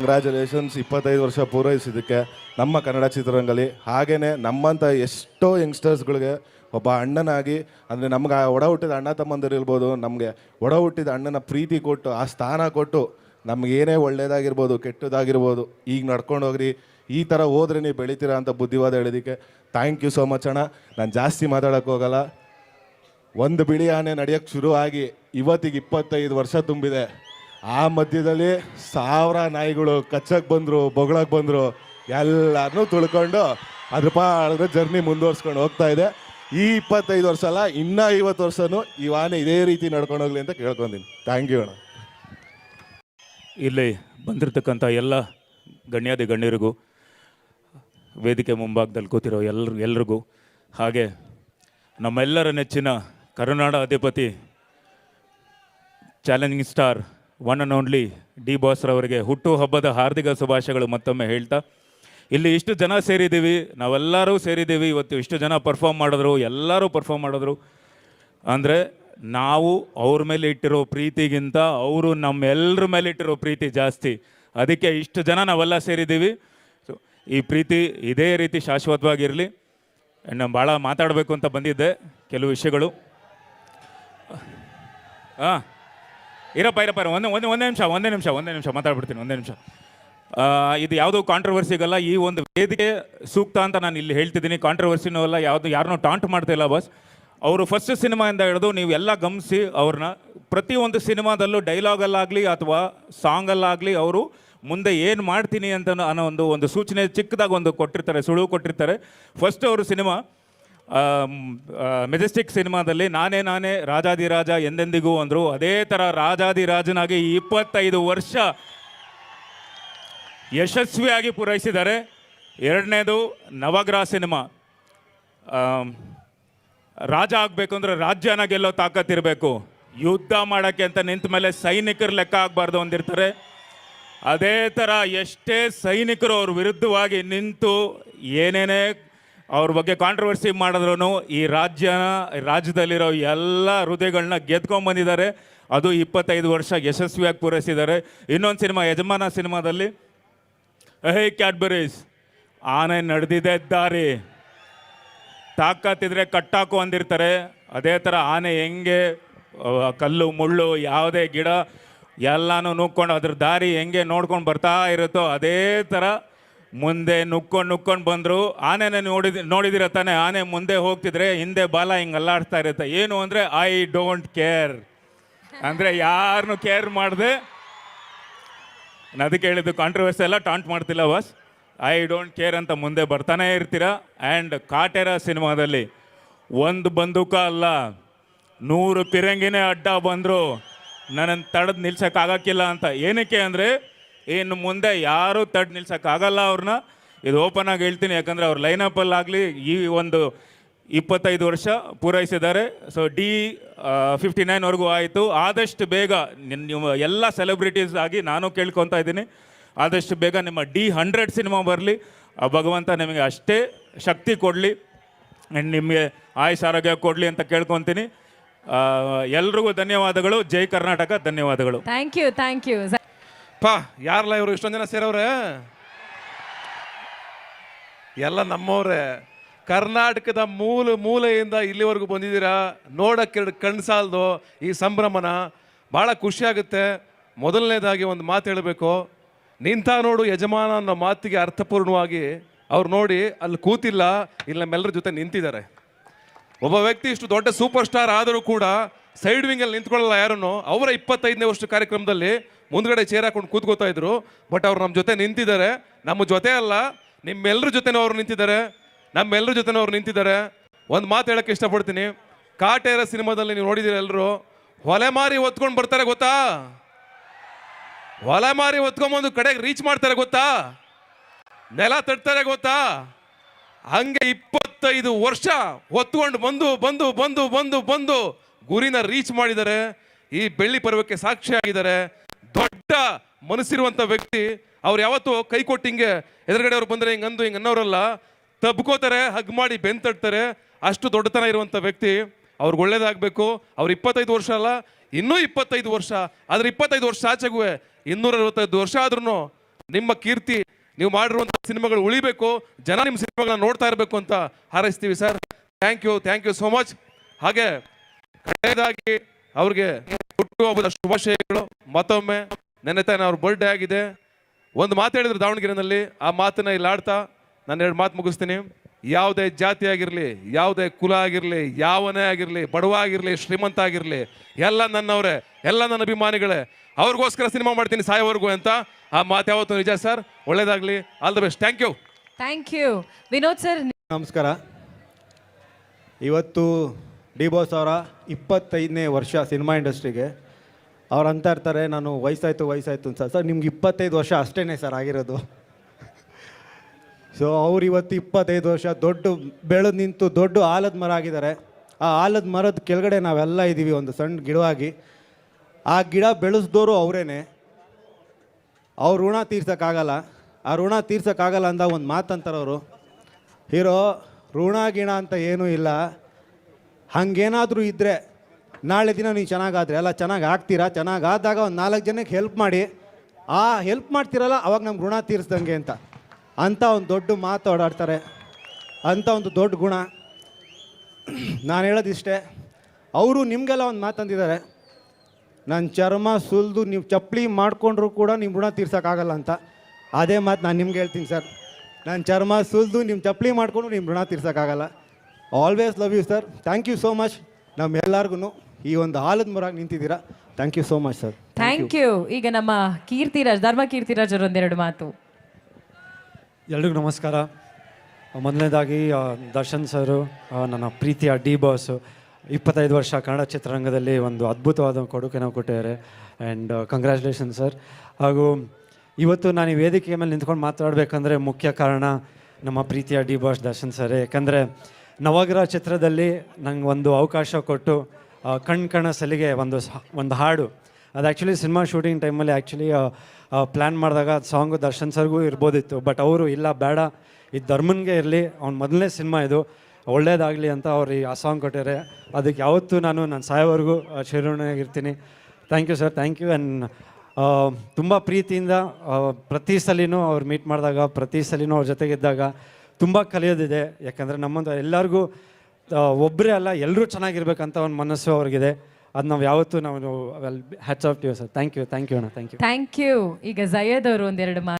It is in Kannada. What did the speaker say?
ಕಂಗ್ರ್ಯಾಚುಲೇಷನ್ಸ್ ಇಪ್ಪತ್ತೈದು ವರ್ಷ ಪೂರೈಸಿದ್ದಕ್ಕೆ ನಮ್ಮ ಕನ್ನಡ ಚಿತ್ರರಂಗಲಿ ಹಾಗೆಯೇ ನಮ್ಮಂಥ ಎಷ್ಟೋ ಯಂಗ್ಸ್ಟರ್ಸ್ಗಳಿಗೆ ಒಬ್ಬ ಅಣ್ಣನಾಗಿ, ಅಂದರೆ ನಮ್ಗೆ ಒಡ ಹುಟ್ಟಿದ ಅಣ್ಣ ತಮ್ಮಂದಿರು ಇರ್ಬೋದು, ನಮಗೆ ಒಡ ಹುಟ್ಟಿದ ಅಣ್ಣನ ಪ್ರೀತಿ ಕೊಟ್ಟು, ಆ ಸ್ಥಾನ ಕೊಟ್ಟು ನಮಗೇನೇ ಒಳ್ಳೇದಾಗಿರ್ಬೋದು, ಕೆಟ್ಟದಾಗಿರ್ಬೋದು, ಈಗ ನಡ್ಕೊಂಡು ಹೋಗ್ರಿ, ಈ ಥರ ಹೋದ್ರೆ ನೀವು ಬೆಳಿತೀರಾ ಅಂತ ಬುದ್ಧಿವಾದ ಹೇಳಿದ್ದಕ್ಕೆ ಥ್ಯಾಂಕ್ ಯು ಸೋ ಮಚ್ ಅಣ್ಣ. ನಾನು ಜಾಸ್ತಿ ಮಾತಾಡೋಕ್ಕೆ ಹೋಗಲ್ಲ. ಒಂದು ಬಿಳಿ ಆನೆ ನಡೆಯೋಕ್ಕೆ ಶುರುವಾಗಿ ಇವತ್ತಿಗೆ ಇಪ್ಪತ್ತೈದು ವರ್ಷ ತುಂಬಿದೆ. ಆ ಮಧ್ಯದಲ್ಲಿ ಸಾವಿರ ನಾಯಿಗಳು ಕಚ್ಚಕ್ಕೆ ಬಂದರು ಬೊಗಳಕ್ಕೆ ಬಂದರು ಎಲ್ಲರನ್ನೂ ತುಳ್ಕೊಂಡು ಅದ್ರ ಪಾಡಿಗೆ ಜರ್ನಿ ಮುಂದುವರ್ಸ್ಕೊಂಡು ಹೋಗ್ತಾ ಇದೆ. ಈ ಇಪ್ಪತ್ತೈದು ವರ್ಷ ಅಲ್ಲ, ಇನ್ನೂ ಐವತ್ತು ವರ್ಷನೂ ಈ ವಾಹನ ಇದೇ ರೀತಿ ನಡ್ಕೊಂಡು ಹೋಗ್ಲಿ ಅಂತ ಕೇಳ್ಕೊಂಡಿನಿ ಥ್ಯಾಂಕ್ ಯು ಅಣ್ಣ. ಇಲ್ಲಿ ಬಂದಿರತಕ್ಕಂಥ ಎಲ್ಲ ಗಣ್ಯಾದಿ ಗಣ್ಯರಿಗೂ, ವೇದಿಕೆ ಮುಂಭಾಗದಲ್ಲಿ ಕೂತಿರೋ ಎಲ್ಲರಿಗೂ ಎಲ್ರಿಗೂ, ಹಾಗೆ ನಮ್ಮೆಲ್ಲರ ನೆಚ್ಚಿನ ಕರುನಾಡ ಅಧಿಪತಿ, challenging star one and only D ಬಾಸ್ರವರಿಗೆ ಹುಟ್ಟು ಹಬ್ಬದ ಹಾರ್ದಿಕ ಶುಭಾಶಯಗಳು ಮತ್ತೊಮ್ಮೆ ಹೇಳ್ತಾ, ಇಲ್ಲಿ ಇಷ್ಟು ಜನ ಸೇರಿದ್ದೀವಿ, ನಾವೆಲ್ಲರೂ ಸೇರಿದ್ದೀವಿ, ಇವತ್ತು ಇಷ್ಟು ಜನ ಪರ್ಫಾರ್ಮ್ ಮಾಡಿದ್ರು, ಎಲ್ಲರೂ ಪರ್ಫಾರ್ಮ್ ಮಾಡಿದ್ರು. ಅಂದರೆ ನಾವು ಅವ್ರ ಮೇಲೆ ಇಟ್ಟಿರೋ ಪ್ರೀತಿಗಿಂತ ಅವರು ನಮ್ಮೆಲ್ಲರ ಮೇಲೆ ಇಟ್ಟಿರೋ ಪ್ರೀತಿ ಜಾಸ್ತಿ. ಅದಕ್ಕೆ ಇಷ್ಟು ಜನ ನಾವೆಲ್ಲ ಸೇರಿದ್ದೀವಿ. ಸೊ ಈ ಪ್ರೀತಿ ಇದೇ ರೀತಿ ಶಾಶ್ವತವಾಗಿರಲಿ. ನಾನು ಭಾಳ ಮಾತಾಡಬೇಕು ಅಂತ ಬಂದಿದ್ದೆ, ಕೆಲವು ವಿಷಯಗಳು. ಹಾಂ ಇರಪ್ಪ ಇರಪ್ಪ, ಇರ. ಒಂದೇ ಒಂದೇ ಒಂದೇ ನಿಮಿಷ ಒಂದೇ ನಿಮಿಷ ಒಂದೇ ನಿಮಿಷ, ಮಾತಾಡ್ಬಿಡ್ತೀನಿ, ಒಂದೇ ನಿಮಿಷ. ಇದು ಯಾವುದೋ ಕಾಂಟ್ರವರ್ಸಿಗಲ್ಲ ಈ ಒಂದು ವೇದಿಕೆ ಸೂಕ್ತ ಅಂತ ನಾನು ಇಲ್ಲಿ ಹೇಳ್ತಿದ್ದೀನಿ. ಕಾಂಟ್ರವರ್ಸಿನೂ ಅಲ್ಲ, ಯಾವುದು ಯಾರನ್ನೂ ಟಾಂಟ್ ಮಾಡ್ತಾ ಇಲ್ಲ ಬಸ್ ಅವರು ಫಸ್ಟ್ ಸಿನಿಮಾಯಿಂದ ಹಿಡಿದು ನೀವು ಎಲ್ಲ ಗಮನಿಸಿ ಅವ್ರನ್ನ. ಪ್ರತಿಯೊಂದು ಸಿನಿಮಾದಲ್ಲೂ ಡೈಲಾಗಲ್ಲಾಗಲಿ ಅಥವಾ ಸಾಂಗಲ್ಲಾಗಲಿ ಅವರು ಮುಂದೆ ಏನು ಮಾಡ್ತೀನಿ ಅಂತ ಅನ್ನೋ ಒಂದು ಒಂದು ಸೂಚನೆ ಚಿಕ್ಕದಾಗಿ ಒಂದು ಕೊಟ್ಟಿರ್ತಾರೆ, ಸುಳುವು ಕೊಟ್ಟಿರ್ತಾರೆ. ಫಸ್ಟ್ ಅವರು ಸಿನಿಮಾ ಮೆಜೆಸ್ಟಿಕ್ ಸಿನಿಮಾದಲ್ಲಿ ನಾನೇ ನಾನೇ ರಾಜಾದಿರಾಜ ಎಂದೆಂದಿಗೂ ಅಂದರು. ಅದೇ ಥರ ರಾಜಾದಿರಾಜನಾಗಿ ಇಪ್ಪತ್ತೈದು ವರ್ಷ ಯಶಸ್ವಿಯಾಗಿ ಪೂರೈಸಿದ್ದಾರೆ. ಎರಡನೇದು ನವಗ್ರಹ ಸಿನಿಮಾ. ರಾಜ ಆಗಬೇಕು ಅಂದರೆ ರಾಜ್ಯನ ಗೆಲ್ಲೋ ತಾಕತ್ತಿರಬೇಕು ಯುದ್ಧ ಮಾಡೋಕ್ಕೆ ಅಂತ ನಿಂತ ಮೇಲೆ ಸೈನಿಕರ ಲೆಕ್ಕ ಆಗಬಾರ್ದು ಅಂದಿರ್ತಾರೆ. ಅದೇ ಥರ ಎಷ್ಟೇ ಸೈನಿಕರು ಅವ್ರ ವಿರುದ್ಧವಾಗಿ ನಿಂತು ಏನೇನೇ ಅವ್ರ ಬಗ್ಗೆ ಕಾಂಟ್ರವರ್ಸಿ ಮಾಡಿದ್ರು ಈ ರಾಜ್ಯನ ರಾಜ್ಯದಲ್ಲಿರೋ ಎಲ್ಲ ಹೃದಯಗಳನ್ನ ಗೆದ್ಕೊಂಡ್ಬಂದಿದ್ದಾರೆ ಅದು ಇಪ್ಪತ್ತೈದು ವರ್ಷ ಯಶಸ್ವಿಯಾಗಿ ಪೂರೈಸಿದ್ದಾರೆ. ಇನ್ನೊಂದು ಸಿನಿಮಾ, ಯಜಮಾನ ಸಿನಿಮಾದಲ್ಲಿ ಹೇ ಕ್ಯಾಡ್ಬರೀಸ್ ಆನೆ ನಡೆದಿದೆ ದಾರಿ. ತಾಕತ್ತಿದ್ರೆ ಕಟ್ಟಾಕು ಅಂದಿರ್ತಾರೆ. ಅದೇ ಥರ ಆನೆ ಹೆಂಗೆ ಕಲ್ಲು, ಮುಳ್ಳು, ಯಾವುದೇ ಗಿಡ, ಎಲ್ಲನೂ ನೂಕ್ಕೊಂಡು ಅದ್ರ ದಾರಿ ಹೆಂಗೆ ನೋಡ್ಕೊಂಡು ಬರ್ತಾ ಇರುತ್ತೋ ಅದೇ ಥರ ಮುಂದೆ ನುಕ್ಕೊಂಡು ನುಕ್ಕೊಂಡು ಬಂದರು, ಆನೆನ ನೋಡಿದ, ನೋಡಿದಿರ ತಾನೆ, ಆನೆ ಮುಂದೆ ಹೋಗ್ತಿದ್ರೆ ಹಿಂದೆ ಬಾಲ ಹಿಂಗೆ ಅಲ್ಲಾಡ್ತಾ ಇರುತ್ತೆ. ಏನು ಅಂದರೆ ಐ ಡೋಂಟ್ ಕೇರ್ ಅಂದರೆ ಯಾರನ್ನು ಕೇರ್ ಮಾಡದೆ. ಅದಕ್ಕೆ ಹೇಳಿದ್ದು ಕಾಂಟ್ರವರ್ಸಿ ಎಲ್ಲ ಟಾಂಟ್ ಮಾಡ್ತಿಲ್ಲ ಬಸ್ ಐ ಡೋಂಟ್ ಕೇರ್ ಅಂತ ಮುಂದೆ ಬರ್ತಾನೆ ಇರ್ತೀರ? ಆ್ಯಂಡ್ ಕಾಟೆರ ಸಿನಿಮಾದಲ್ಲಿ ಒಂದು ಬಂದೂಕ ಅಲ್ಲ, ನೂರು ಪಿರಂಗಿನೇ ಅಡ್ಡ ಬಂದರು. ನನ್ನನ್ನು ತಡೆದು ನಿಲ್ಸೋಕ್ಕಾಗಕ್ಕಿಲ್ಲ ಅಂತ. ಏನಕ್ಕೆ ಅಂದರೆ ಇನ್ನು ಮುಂದೆ ಯಾರೂ ತಡ್ ನಿಲ್ಸೋಕ್ಕಾಗಲ್ಲ ಅವ್ರನ್ನ. ಇದು ಓಪನ್ ಆಗಿ ಹೇಳ್ತೀನಿ, ಯಾಕಂದರೆ ಅವ್ರ ಲೈನಪ್ಪಲ್ಲಾಗಲಿ ಈ ಒಂದು ಇಪ್ಪತ್ತೈದು ವರ್ಷ ಪೂರೈಸಿದ್ದಾರೆ. ಸೊ ಡಿ ಫಿಫ್ಟಿ ನೈನ್ವರೆಗೂ ಆಯಿತು. ಆದಷ್ಟು ಬೇಗ ನಿಮ್ಮ ಎಲ್ಲ ಸೆಲೆಬ್ರಿಟೀಸ್ ಆಗಿ ನಾನು ಕೇಳ್ಕೊತಾ ಇದ್ದೀನಿ. ಆದಷ್ಟು ಬೇಗ ನಿಮ್ಮ ಡಿ ಹಂಡ್ರೆಡ್ ಸಿನಿಮಾ ಬರಲಿ. ಆ, ಭಗವಂತ ನಿಮಗೆ ಅಷ್ಟೇ ಶಕ್ತಿ ಕೊಡಲಿ. ಆ್ಯಂಡ್ ನಿಮಗೆ ಆಯುಷ್ ಆರೋಗ್ಯ ಕೊಡಲಿ ಅಂತ ಕೇಳ್ಕೊತೀನಿ. ಎಲ್ರಿಗೂ ಧನ್ಯವಾದಗಳು. ಜೈ ಕರ್ನಾಟಕ, ಧನ್ಯವಾದಗಳು. ಥ್ಯಾಂಕ್ ಯು ಥ್ಯಾಂಕ್ ಯು ಪಾ ಯಾರಲ್ಲ ಇವರು? ಇಷ್ಟೊಂದು ಜನ ಸೇರವ್ರೆ? ಎಲ್ಲ ನಮ್ಮವರೇ. ಕರ್ನಾಟಕದ ಮೂಲ ಮೂಲೆಯಿಂದ ಇಲ್ಲಿವರೆಗೂ ಬಂದಿದ್ದೀರಾ? ನೋಡಕ್ಕೆ ಎರಡು ಕಣ್ಣು ಈ ಸಂಭ್ರಮನ. ಭಾಳ ಖುಷಿಯಾಗುತ್ತೆ. ಮೊದಲನೇದಾಗಿ ಒಂದು ಮಾತು ಹೇಳಬೇಕು. ನಿಂತ ನೋಡು ಯಜಮಾನ ಅನ್ನೋ ಮಾತಿಗೆ ಅರ್ಥಪೂರ್ಣವಾಗಿ ಅವ್ರು ನೋಡಿ ಅಲ್ಲಿ ಕೂತಿಲ್ಲ, ಇಲ್ಲಿ ನಮ್ಮೆಲ್ಲರ ಜೊತೆ ನಿಂತಿದ್ದಾರೆ. ಒಬ್ಬ ವ್ಯಕ್ತಿ ಇಷ್ಟು ದೊಡ್ಡ ಸೂಪರ್ ಸ್ಟಾರ್ ಆದರೂ ಕೂಡ ಸೈಡ್ ವಿಂಗಲ್ಲಿ ನಿಂತ್ಕೊಳ್ಳಲ್ಲ ಯಾರನ್ನು? ಅವರ ಇಪ್ಪತ್ತೈದನೇ ವರ್ಷ ಕಾರ್ಯಕ್ರಮದಲ್ಲಿ ಮುಂದ್ಗಡೆ ಚೇರ್ ಹಾಕೊಂಡು ಕೂತ್ಕೋತಾ ಇದ್ರು ಬಟ್ ಅವ್ರು ನಮ್ಮ ಜೊತೆ ನಿಂತಿದ್ದಾರೆ. ನಮ್ಮ ಜೊತೆ ಅಲ್ಲ ನಿಮ್ಮೆಲ್ಲರ ಜೊತೆನೂ ಅವ್ರು ನಿಂತಿದ್ದಾರೆ. ನಮ್ಮೆಲ್ಲರ ಜೊತೆನೂ ಅವ್ರು ನಿಂತಿದ್ದಾರೆ. ಒಂದು ಮಾತು ಹೇಳಕ್ಕೆ ಇಷ್ಟಪಡ್ತೀನಿ. ಕಾಟೇರ ಸಿನಿಮಾದಲ್ಲಿ ನೀವು ನೋಡಿದಿರ ಎಲ್ಲರೂ ಹೊಲೆ ಮಾರಿ ಹೊತ್ಕೊಂಡು ಬರ್ತಾರೆ ಗೊತ್ತಾ? ಹೊಲೆ ಮಾರಿ ಹೊತ್ಕೊಂಬಂದು ಕಡೆಗೆ ರೀಚ್ ಮಾಡ್ತಾರೆ ಗೊತ್ತಾ? ನೆಲ ತಟ್ತಾರೆ ಗೊತ್ತಾ? ಹಂಗೆ ಇಪ್ಪತ್ತೈದು ವರ್ಷ ಹೊತ್ಕೊಂಡು ಬಂದು ಬಂದು ಬಂದು ಬಂದು ಬಂದು ಗುರಿನ ರೀಚ್ ಮಾಡಿದ್ದಾರೆ. ಈ ಬೆಳ್ಳಿ ಪರ್ವಕ್ಕೆ ಸಾಕ್ಷಿಯಾಗಿದ್ದಾರೆ. ದೊಡ್ಡ ಮನಸ್ಸಿರುವಂಥ ವ್ಯಕ್ತಿ, ಅವ್ರು ಯಾವತ್ತೂ ಕೈ ಕೊಟ್ಟು ಹಿಂಗೆ ಎದುರುಗಡೆ ಅವ್ರು ಬಂದರೆ ಹಿಂಗೆ ಅಂದು, ಹಿಂಗೆ ಅನ್ನೋರಲ್ಲ, ತಬ್ಕೋತಾರೆ, ಹಗ್ ಮಾಡಿ ಬೆನ್ ತಟ್ತಾರೆ. ಅಷ್ಟು ದೊಡ್ಡತನ ಇರುವಂಥ ವ್ಯಕ್ತಿ, ಅವ್ರಿಗೆ ಒಳ್ಳೇದಾಗಬೇಕು. ಅವ್ರು ಇಪ್ಪತ್ತೈದು ವರ್ಷ ಅಲ್ಲ, ಇನ್ನೂ ಇಪ್ಪತ್ತೈದು ವರ್ಷ. ಆದರೆ ಇಪ್ಪತ್ತೈದು ವರ್ಷ ಆಚೆಗೂ ಇನ್ನೂರ ಅರವತ್ತೈದು ವರ್ಷ ಆದ್ರೂ ನಿಮ್ಮ ಕೀರ್ತಿ, ನೀವು ಮಾಡಿರುವಂಥ ಸಿನಿಮಾಗಳು ಉಳಿಬೇಕು. ಜನ ನಿಮ್ಮ ಸಿನಿಮಾಗಳನ್ನ ನೋಡ್ತಾ ಇರಬೇಕು ಅಂತ ಹಾರೈಸ್ತೀವಿ sir. Thank you thank you so much ಹಾಗೆ, ಕಡೆಯದಾಗಿ ಅವ್ರಿಗೆ ಹುಟ್ಟುಹಬ್ಬದ ಶುಭಾಶಯಗಳು. ಮತ್ತೊಮ್ಮೆ ನೆನ್ನೆ ತಾನೆ ಅವ್ರ ಬರ್ಡೇ ಆಗಿದೆ. ಒಂದು ಮಾತು ಹೇಳಿದ್ರು ದಾವಣಗೆರೆನಲ್ಲಿ. ಆ ಮಾತನ್ನ ಇಲ್ಲಿ ಆಡ್ತಾ ನಾನು ಎರಡು ಮಾತು ಮುಗಿಸ್ತೀನಿ. ಯಾವುದೇ ಜಾತಿ ಆಗಿರಲಿ ಯಾವುದೇ ಕುಲ ಆಗಿರಲಿ ಯಾವನೇ ಆಗಿರಲಿ ಬಡವ ಆಗಿರಲಿ ಶ್ರೀಮಂತ ಆಗಿರಲಿ ಎಲ್ಲ ನನ್ನವರೇ ಎಲ್ಲ ನನ್ನ ಅಭಿಮಾನಿಗಳೇ ಅವ್ರಿಗೋಸ್ಕರ ಸಿನಿಮಾ ಮಾಡ್ತೀನಿ ಸಾಯೋವರೆಗೂ ಅಂತ ಆ ಮಾತು ಯಾವತ್ತೂ ನಿಜ ಸರ್? ಒಳ್ಳೇದಾಗಲಿ. All the best thank you thank you Vinod sir ನಮಸ್ಕಾರ. ಇವತ್ತು ಡಿ ಬಾಸ್ ಅವರ ಇಪ್ಪತ್ತೈದನೇ ವರ್ಷ ಸಿನಿಮಾ ಇಂಡಸ್ಟ್ರಿಗೆ. ಅವ್ರು ಅಂತ ಇರ್ತಾರೆ, ನಾನು ವಯಸ್ಸಾಯಿತು, ವಯಸ್ಸಾಯ್ತು ಅಂತ. ಸರ್, ನಿಮ್ಗೆ ಇಪ್ಪತ್ತೈದು ವರ್ಷ ಅಷ್ಟೇ ಸರ್ ಆಗಿರೋದು. ಸೊ ಅವ್ರು ಇವತ್ತು ಇಪ್ಪತ್ತೈದು ವರ್ಷ ದೊಡ್ಡ ಬೆಳೆದು ನಿಂತು ದೊಡ್ಡ ಆಲದ ಮರ ಆಗಿದ್ದಾರೆ. ಆ ಆಲದ ಮರದ ಕೆಳಗಡೆ ನಾವೆಲ್ಲ ಇದ್ದೀವಿ ಒಂದು ಸಣ್ಣ ಗಿಡವಾಗಿ. ಆ ಗಿಡ ಬೆಳೆಸ್ದೋರು ಅವರೇನೆ. ಅವ್ರ ಋಣ ತೀರ್ಸೋಕ್ಕಾಗಲ್ಲ. ಆ ಋಣ ತೀರ್ಸೋಕ್ಕಾಗಲ್ಲ ಅಂದ ಒಂದು ಮಾತಂತಾರೆ ಅವರು. ಹೀರೋ, ಋಣ, ಗಿಣ ಅಂತ ಏನೂ ಇಲ್ಲ. ಹಂಗೇನಾದರೂ ಇದ್ದರೆ ನಾಳೆ ದಿನ ನೀವು ಚೆನ್ನಾಗಾದರೆ, ಅಲ್ಲ ಚೆನ್ನಾಗಿ ಆಗ್ತೀರಾ? ಚೆನ್ನಾಗಿ ಆದಾಗ ಒಂದು ನಾಲ್ಕು ಜನಕ್ಕೆ ಹೆಲ್ಪ್ ಮಾಡಿ. ಆ ಹೆಲ್ಪ್ ಮಾಡ್ತೀರಲ್ಲ, ಅವಾಗ ನಮ್ಗೆ ಋಣ ತೀರಿಸ್ದಂಗೆ ಅಂತ. ಅಂಥ ಒಂದು ದೊಡ್ಡ ಮಾತು ಓಡಾಡ್ತಾರೆ. ಅಂಥ ಒಂದು ದೊಡ್ಡ ಗುಣ. ನಾನು ಹೇಳೋದಿಷ್ಟೇ, ಅವರು ನಿಮಗೆಲ್ಲ ಒಂದು ಮಾತಂದಿದ್ದಾರೆ ನನ್ನ ಚರ್ಮ ಸುಲಿದು ನೀವು ಚಪ್ಪಲಿ ಮಾಡಿಕೊಂಡ್ರು ಕೂಡ ನಿಮ್ಮ ಋಣ ತೀರ್ಸೋಕ್ಕಾಗಲ್ಲ ಅಂತ. ಅದೇ ಮಾತು ನಾನು ನಿಮ್ಗೆ ಹೇಳ್ತೀನಿ ಸರ್. ನನ್ನ ಚರ್ಮ ಸುಲಿದು ನಿಮ್ಮ ಚಪ್ಪಲಿ ಮಾಡಿಕೊಂಡು ನಿಮ್ಮ ಋಣ ತೀರ್ಸೋಕ್ಕಾಗಲ್ಲ. Always love you sir thank you so much ನಮ್ಮೆಲ್ಲರಿಗೂ ಈ ಒಂದು ಹಾಲದ ಮರಾಗಿ ನಿಂತಿದ್ದೀರಾ. Thank you so much sir thank you ಈಗ ನಮ್ಮ ಕೀರ್ತಿರಾಜ್ ಧರ್ಮ ಕೀರ್ತಿರಾಜ್ ಅವರು ಒಂದೆರಡು ಮಾತು. ಎಲ್ರಿಗೂ ನಮಸ್ಕಾರ. ಮೊದಲನೇದಾಗಿ ದರ್ಶನ್ ಸರು ನನ್ನ ಪ್ರೀತಿಯ ಡಿ ಬಾಸು. ಇಪ್ಪತ್ತೈದು ವರ್ಷ ಕನ್ನಡ ಚಿತ್ರರಂಗದಲ್ಲಿ ಒಂದು ಅದ್ಭುತವಾದ ಕೊಡುಗೆನ ಕೊಟ್ಟಿದ್ದಾರೆ. ಆ್ಯಂಡ್ ಕಂಗ್ರ್ಯಾಚುಲೇಷನ್ ಸರ್ ಹಾಗೂ ಇವತ್ತು ನಾನು ಈ ವೇದಿಕೆ ಮೇಲೆ ನಿಂತ್ಕೊಂಡು ಮಾತಾಡಬೇಕಂದ್ರೆ ಮುಖ್ಯ ಕಾರಣ ನಮ್ಮ ಪ್ರೀತಿಯ ಡಿ ಬಾಸ್ ದರ್ಶನ್ ಸರ್. ಯಾಕಂದರೆ ನವಗ್ರಹ ಚಿತ್ರದಲ್ಲಿ ನಂಗೆ ಒಂದು ಅವಕಾಶ ಕೊಟ್ಟು ಕಣ್ ಕಣ ಸಲಿಗೆ ಒಂದು ಒಂದು ಹಾಡು. ಅದು ಆ್ಯಕ್ಚುಲಿ ಸಿನಿಮಾ ಶೂಟಿಂಗ್ ಟೈಮಲ್ಲಿ ಆ್ಯಕ್ಚುಲಿ ಪ್ಲ್ಯಾನ್ ಮಾಡಿದಾಗ ಸಾಂಗು ದರ್ಶನ್ ಸರ್ಗೂ ಇರ್ಬೋದಿತ್ತು. ಬಟ್ ಅವರು, ಇಲ್ಲ, ಬೇಡ. ಇದು ಧರ್ಮನ್ಗೆ ಇರಲಿ. ಅವ್ನ ಮೊದಲನೇ ಸಿನಿಮಾ ಇದು. ಒಳ್ಳೇದಾಗಲಿ ಅಂತ ಅವ್ರು ಈ, ಆ ಸಾಂಗ್ ಕೊಟ್ಟಿದ್ದಾರೆ ಅದಕ್ಕೆ ಯಾವತ್ತೂ ನಾನು ನನ್ನ ಸಾಯೋವರೆಗೂ ಚಿರಋಣಿಯಾಗಿರ್ತೀನಿ thank you sir thank you and ತುಂಬ ಪ್ರೀತಿಯಿಂದ ಪ್ರತಿ ಸಲಿನೂ ಅವ್ರು ಮೀಟ್ ಮಾಡಿದಾಗ, ಪ್ರತಿ ಸಲಿನೂ ಅವ್ರ ಜೊತೆಗಿದ್ದಾಗ ತುಂಬ ಕಲಿಯೋದಿದೆ. ಯಾಕಂದರೆ ನಮ್ಮೊಂದು ಎಲ್ಲರಿಗೂ ಒಬ್ಬರೇ ಅಲ್ಲ ಎಲ್ಲರೂ ಚೆನ್ನಾಗಿರ್ಬೇಕಂತ ಒಂದು ಮನಸ್ಸು ಅವ್ರಿಗಿದೆ. ಅದು ನಾವು ಯಾವತ್ತೂ ನಾವು hats off to sir thank you thank you ಅಣ್ಣ. ಥ್ಯಾಂಕ್ ಯು ಥ್ಯಾಂಕ್ ಯು ಈಗ ಜಯದ್ ಅವರು ಒಂದೆರಡು ಮಾತು